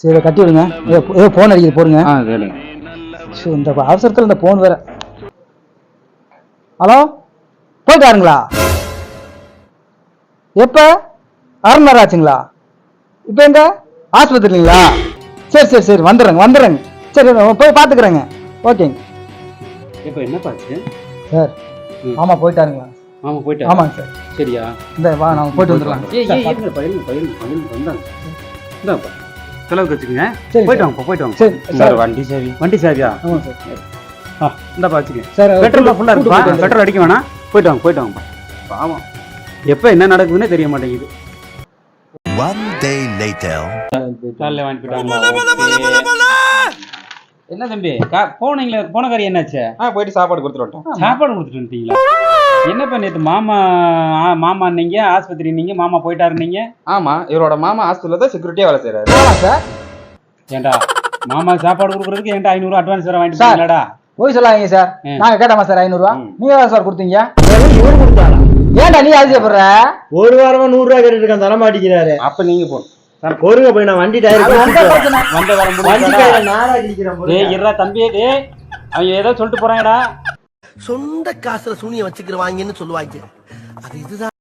சரி இதை கட்டி விடுங்க. ஏதோ ஏதோ ஃபோன் அடிக்குது போடுங்க. ஆ கேளுங்க இந்த அவசரத்தில் இந்த ஃபோன் வேற. ஹலோ? போயிட்டாருங்களா? எப்போ? அரை மணி நேரம் ஆச்சுங்களா? இப்போ எங்க? ஆஸ்பத்திரிங்களா? சரி சரி சரி வந்துடுறேங்க வந்துடுறேங்க. சரி போய் பார்த்துக்குறேங்க ஓகேங்க. இப்போ என்னப்பா ஆச்சு? சார் ம். ஆமாம் போயிட்டாருங்களா? ஆமா போயிட்டா ஆமாங்க சார். சரியா? இந்த வா நம்ம போயிட்டு வந்துடலாம். ஏய் ஏய் இருங்க பயிலுங்க பயிலுங்க பயிலுங்க வந்தாங்க. இந்தாப்பா. செலவுக்கு வச்சுக்கோங்க போயிட்டு வாங்கப்பா போயிட்டு வாங்க சரி சார். வண்டி சாவி. வண்டி சாவியா? ஆமாம் சார். ஆ இந்தாப்பா வச்சுக்க. சார் பெட்ரோல் ஃபுல்லாக இருக்குப்பா. பெட்ரோல் அடிக்க வேணாம். போயிட்டு வாங்க போயிட்டு வாங்கப்பா. பாவம். எப்போ என்ன நடக்குதுன்னே தெரிய மாட்டேங்குது. One day later. காலைல என்ன தம்பி? கா- போனீங்களே போன காரியம் என்னாச்சு? ஆ போயிட்டு சாப்பாடு கொடுத்துட்டு வந்துட்டோம். சாப்பாடு கொடுத்துட்டு வந்துட்டீங்களா? என்னப்பா நேற்று மாமா ஆ, மாமா நீங்க ஆஸ்பத்திரி நீங்க மாமா போயிட்டாரு நீங்க? ஆமா இவரோட மாமா ஹாஸ்பிட்டல்ல தான் செக்யூரிட்டியா வேலை செய்யறாரு சார். ஏன்டா மாமா சாப்பாடு கொடுக்குறதுக்கு என்கிட்ட ஐநூறு அட்வான்ஸ் வேற வாங்கிட்டு. போறீங்களாடா? போய் சொல்லாதீங்க சார். ம். நாங்கள் கேட்டோமா சார் ஐநூறுரூவா ம். நீங்க சார் கொடுத்தீங்க? இவரு கொடுத்தாரா? ஏன்டா நீ அதிசயப்படுற ஒரு வாரமா நூறு ரூபாய் கேட்டுட்டு இருக்கான் தர மாட்டேங்கிறாரு அப்ப நீங்க போகணும் பொறுங்க போய் நான் வண்டி டயர். வந்த வர. இருடா தம்பி டேய் அவங்க ஏதோ சொல்லிட்டு போறாங்கடா. சொந்த காசுல சூனிய வச்சுக்கிறவாங்கன்னு சொல்லுவாங்க. அது இதுதான்.